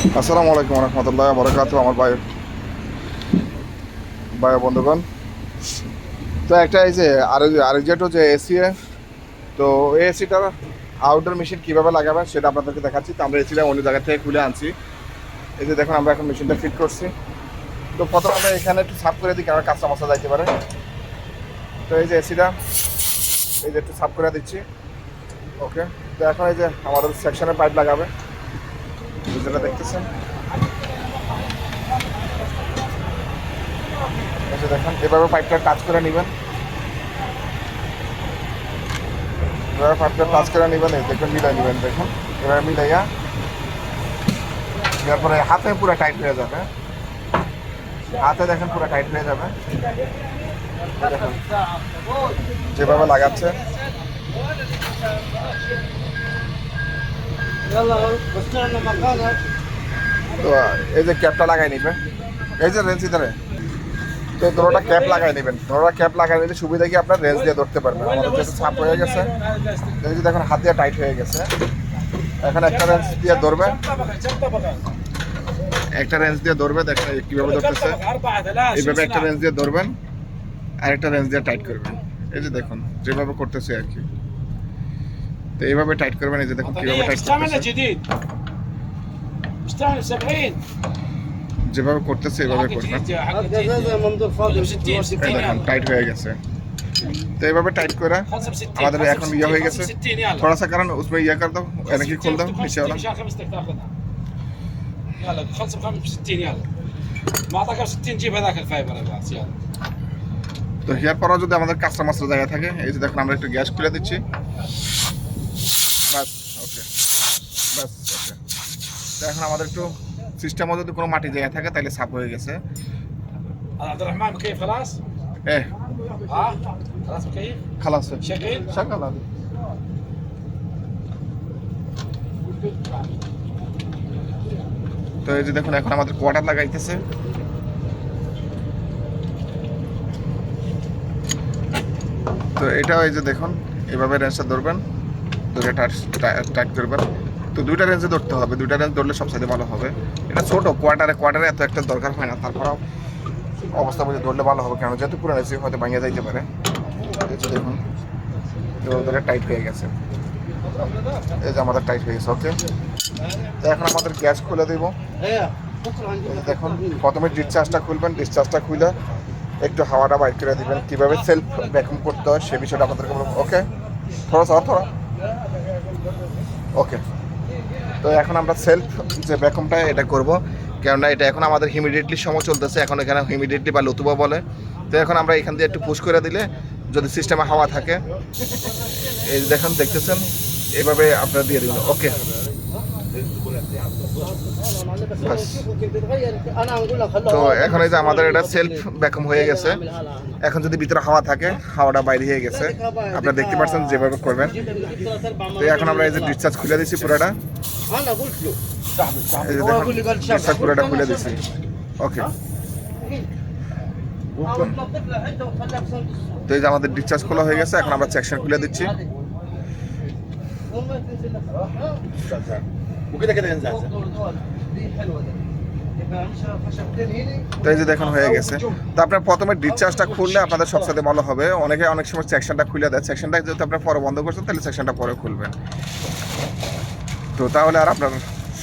আসসালামু আলাইকুম রহমতুল্লাহ বরকাত আমার ভাই ভাই বন্ধুগণ। তো একটা এই যে আর আরেকজেটও যে এসি তো এই এসিটার আউটডোর মেশিন কীভাবে লাগাবে সেটা আপনাদেরকে দেখাচ্ছি। তো আমরা এসিটা অন্য জায়গা থেকে খুলে আনছি। এই যে দেখুন, আমরা এখন মেশিনটা ফিট করছি। তো প্রথমে আমরা এখানে একটু সাফ করে দিই, কারণ কাঁচা মশা যাইতে পারে। তো এই যে এসিটা এই যে একটু সাফ করে দিচ্ছি। ওকে তো এখন এই যে আমাদের সেকশনের পাইপ লাগাবে। ভিডিওটা দেখতেছেন? দেখেন, এভাবে পাইপটা টাচ করে নেবেন। এভাবে পাইপটা টাচ করে নেবেন দেখুন, মিলাই নেবেন, দেখুন। এভাবে মিলাইয়া তারপরে হাতে পুরো টাইট হয়ে যাবে। হাতে দেখেন পুরো টাইট হয়ে যাবে। দেখুন, যেভাবে লাগাচ্ছে। তো এই যে ক্যাপটা লাগাই নিবে। এই যে রেঞ্জ ইধারে। তো ধরোটা ক্যাপ লাগাই নেবেন। ধরোটা ক্যাপ লাগাই নিলে সুবিধা কি আপনার? রেঞ্জ দিয়ে ধরতে পারবেন। আমাদের যেহেতু ছাপ হয়ে গেছে, এই যে দেখুন, হাত দিয়ে টাইট হয়ে গেছে। এখন একটা রেঞ্জ দিয়ে ধরবে। একটা রেঞ্জ দিয়ে ধরবে, দেখেন কীভাবে ধরতেছে। এইভাবে একটা রেঞ্জ দিয়ে ধরবেন আর একটা রেঞ্জ দিয়ে টাইট করবেন। এই যে দেখুন, যেভাবে করতেছে আর কি। তো এইভাবে টাইট করবে না যে দেখুন কীভাবে টাইট করবেন যেভাবে করতেছে এভাবে করবেন দেখুন টাইট হয়ে গেছে। তো এইভাবে টাইট করে আমাদের এখন ইয়ে হয়ে গেছে। থোড়া সা কারণ উসমে ইয়ে কর দাও এনেকি খোল দাও নিচে ওলা তো হেয়ার পরও যদি আমাদের কাস্টমার্সের জায়গা থাকে এই যে দেখুন আমরা একটু গ্যাস খুলে দিচ্ছি। ওকে বাস ওকে তো এখন আমাদের একটু সিস্টেমও যদি কোনো মাটি জায়গা থাকে তাহলে সাফ হয়ে গেছে عبد الرحمن مكيف خلاص؟ এ ها؟ خلاص مكيف؟ খালাস شغيل؟ সকাল তো এই যে দেখুন এখন আমাদের কোয়ার্টার লাগাইতেছে তো এটাও এই যে দেখুন এভাবে রেঞ্জটা ধরবেন দুটো টাইট টাইট করবেন। তো দুইটা রেঞ্জে ধরতে হবে। দুইটা রেঞ্জ ধরলে সবসাইতে ভালো হবে। এটা ছোটো কোয়ার্টারে কোয়ার্টারে এত একটা দরকার হয় না। তারপরেও অবস্থা বুঝে ধরলে ভালো হবে। কেন? যেহেতু পুরো রেসি হয়তো ভাঙিয়ে যাইতে পারে। দেখুন ধরে টাইট হয়ে গেছে। এই যে আমাদের টাইট হয়ে গেছে ওকে এখন আমাদের গ্যাস খুলে দেবো। দেখুন, প্রথমে ডিসচার্জটা খুলবেন। ডিসচার্জটা খুলে একটু হাওয়াটা বাইর করে দেবেন। কীভাবে সেলফ ভ্যাকুম করতে হয় সে বিষয়টা আমাদেরকে বলব ওকে থোড়া সর থোড়া। ওকে। তো এখন আমরা সেলফ যে ব্যাকমটা এটা করব। কেননা এটা এখন আমাদের হিমিডিয়েটলি সময় চলতেছে, এখন এখানে হিমিডিয়েটলি বা লতুবা বলে। তো এখন আমরা এখান দিয়ে একটু পুশ করে দিলে যদি সিস্টেমে হাওয়া থাকে, এই দেখুন, দেখতেছেন? এভাবে আপনারা দিয়ে দিল ওকে। তো এখন এই যে আমাদের এটা সেলফ ব্যাকম হয়ে গেছে। এখন যদি ভিতরে হাওয়া থাকে হাওয়াটা বাইরে হয়ে গেছে। আপনারা দেখতে পাচ্ছেন যেভাবে করবেন। তো এখন আমরা এই যে ডিসচার্জ খুলে দিচ্ছি পুরোটা। এই ডিসচার্জ পুরোটা খুলে দিচ্ছি ওকে তো এই যে আমাদের ডিসচার্জ খোলা হয়ে গেছে এখন আমরা সেকশন খুলে দিচ্ছি। তাই যে দেখুন, হয়ে গেছে। তো আপনার প্রথমে ডিসচার্জটা খুললে আপনাদের সব সাথে ভালো হবে। অনেকে অনেক সময় সেকশনটা খুলে দেয়। সেকশনটা যদি আপনার পরে বন্ধ করছেন, তাহলে সেকশনটা পরে খুলবেন। তো তাহলে আর আপনার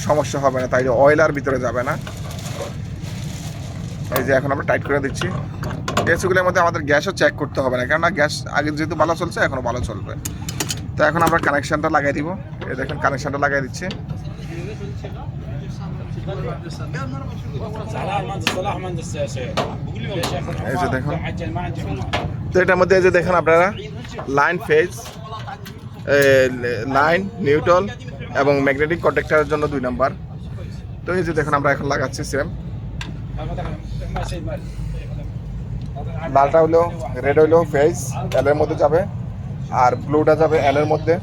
সমস্যা হবে না। তাই যে অয়েল আর ভিতরে যাবে না। এই যে এখন আমরা টাইট করে দিচ্ছি। এসিগুলোর মধ্যে আমাদের গ্যাসও চেক করতে হবে না। কেননা গ্যাস আগে যেহেতু ভালো চলছে এখনও ভালো চলবে। তো এখন আমরা কানেকশানটা লাগাই দিব। এই দেখেন কানেকশানটা লাগাই দিচ্ছি। এই যে দেখুন। তো এটার মধ্যে এই যে দেখেন আপনারা লাইন ফেজ লাইন নিউটল এবং ম্যাগনেটিক কন্ট্যাক্টারের জন্য দুই নাম্বার তো এই যে দেখুন, আমরা এখন লাগাচ্ছি সেম লালটা হলো রেড হলো ফেজ এলের মধ্যে যাবে। আর ব্লুটা যাবে এল এর মধ্যে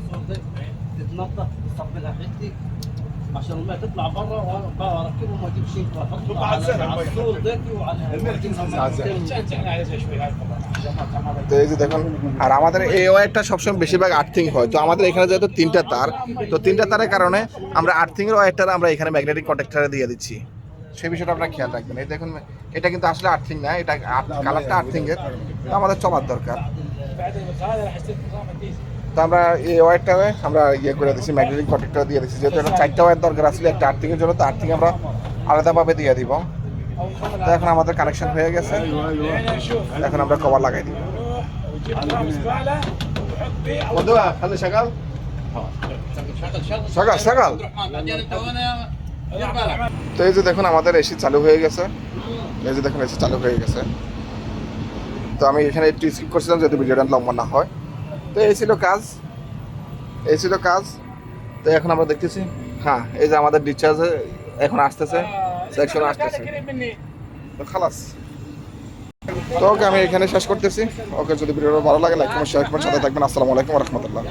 দেখুন, আর আমাদের এই ওয়ারটা সবসময় বেশিরভাগ আর্থিং হয়। তো আমাদের এখানে যেহেতু তিনটা তার, তো তিনটা তারের কারণে আমরা আর্থিংয়ের ওয়ারটা আমরা এখানে ম্যাগনেটিক কন্ট্যাক্টারে দিয়ে দিচ্ছি। সেই বিষয়টা আপনার খেয়াল রাখবেন। এই দেখুন, এটা কিন্তু আসলে আর্থিং না, এটা কালারটা আর্থিংয়ের আমাদের চমার দরকার। তো আমরা এই ওয়ারটা আমরা ইয়ে করে দিচ্ছি ম্যাগনেটিক প্রোটেক্টর দিয়ে দিচ্ছি যেহেতু একটা চারটা ওয়ার দরকার আসলে একটা আর্থিংয়ের জন্য তো আর্থিং আমরা আলাদাভাবে দিয়ে দিব। এখন আমাদের কানেকশন হয়ে গেছে। এখন আমরা কভার লাগাই দিব। সকাল সকাল তো এই যে দেখুন আমাদের এসি চালু হয়ে গেছে। এই যে দেখুন এসি চালু হয়ে গেছে। তো আমি এখানে একটু স্কিপ করছিলাম যাতে ভিডিওটা লম্বা না হয়। তো এই ছিল কাজ। এই ছিল কাজ। তো এখন আমরা দেখতেছি। হ্যাঁ এই যে আমাদের ডিসচার্জ এখন আসতেছে। সেকশন আসতেছে। তো খালাস। তো ওকে আমি এখানে শেষ করতেছি। ওকে যদি ভিডিওটা ভালো লাগে লাইক কমেন্ট শেয়ার করে সাথে থাকবেন। আসসালামু আলাইকুম রহমতুল্লাহ।